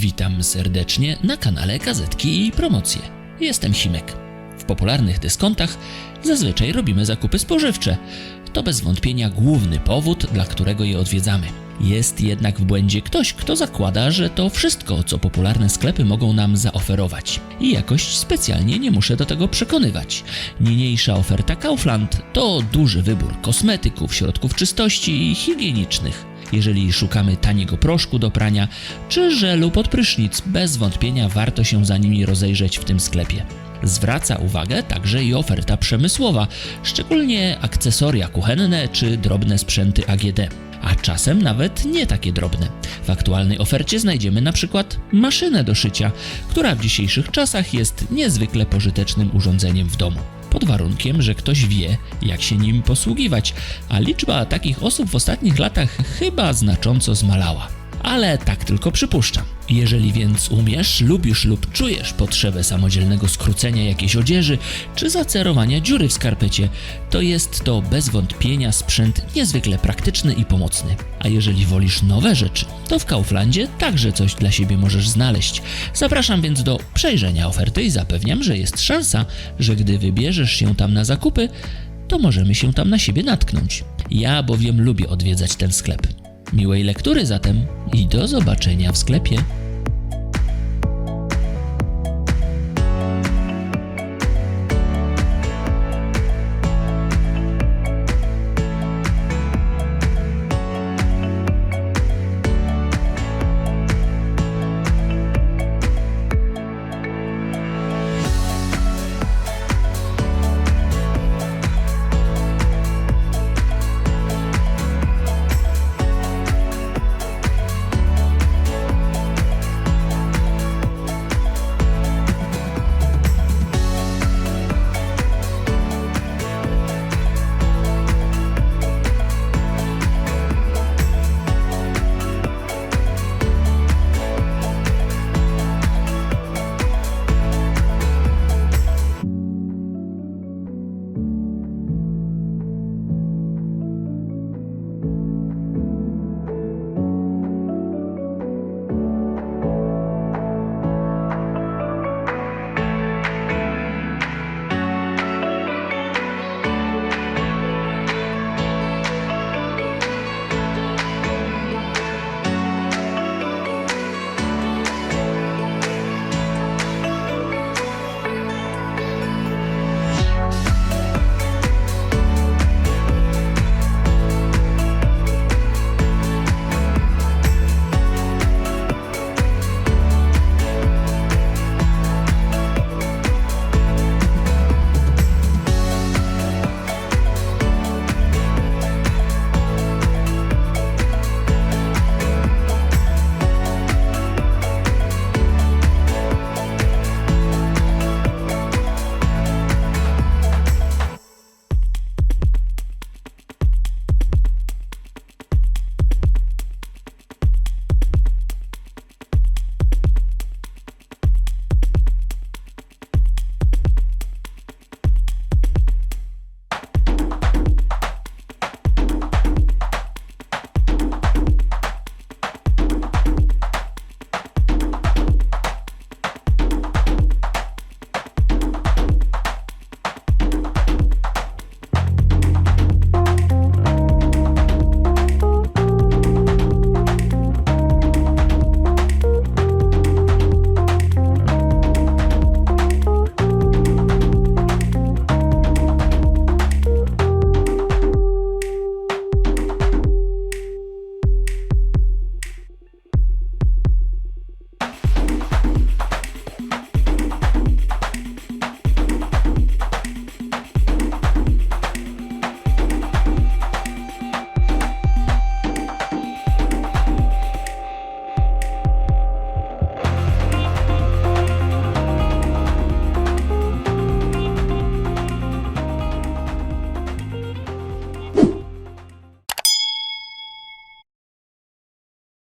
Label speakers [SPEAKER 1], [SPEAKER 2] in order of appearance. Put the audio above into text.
[SPEAKER 1] Witam serdecznie na kanale Gazetki i Promocje. Jestem Simek. W popularnych dyskontach zazwyczaj robimy zakupy spożywcze. To bez wątpienia główny powód, dla którego je odwiedzamy. Jest jednak w błędzie ktoś, kto zakłada, że to wszystko, co popularne sklepy mogą nam zaoferować. I jakoś specjalnie nie muszę do tego przekonywać. Niniejsza oferta Kaufland to duży wybór kosmetyków, środków czystości i higienicznych. Jeżeli szukamy taniego proszku do prania czy żelu pod prysznic, bez wątpienia warto się za nimi rozejrzeć w tym sklepie. Zwraca uwagę także i oferta przemysłowa, szczególnie akcesoria kuchenne czy drobne sprzęty AGD. A czasem nawet nie takie drobne. W aktualnej ofercie znajdziemy na przykład maszynę do szycia, która w dzisiejszych czasach jest niezwykle pożytecznym urządzeniem w domu pod warunkiem, że ktoś wie, jak się nim posługiwać, a liczba takich osób w ostatnich latach chyba znacząco zmalała. Ale tak tylko przypuszczam. Jeżeli więc umiesz, lubisz lub czujesz potrzebę samodzielnego skrócenia jakiejś odzieży czy zacerowania dziury w skarpecie, to jest to bez wątpienia sprzęt niezwykle praktyczny i pomocny. A jeżeli wolisz nowe rzeczy, to w Kauflandzie także coś dla siebie możesz znaleźć. Zapraszam więc do przejrzenia oferty i zapewniam, że jest szansa, że gdy wybierzesz się tam na zakupy, to możemy się tam na siebie natknąć. Ja bowiem lubię odwiedzać ten sklep. Miłej lektury zatem i do zobaczenia w sklepie.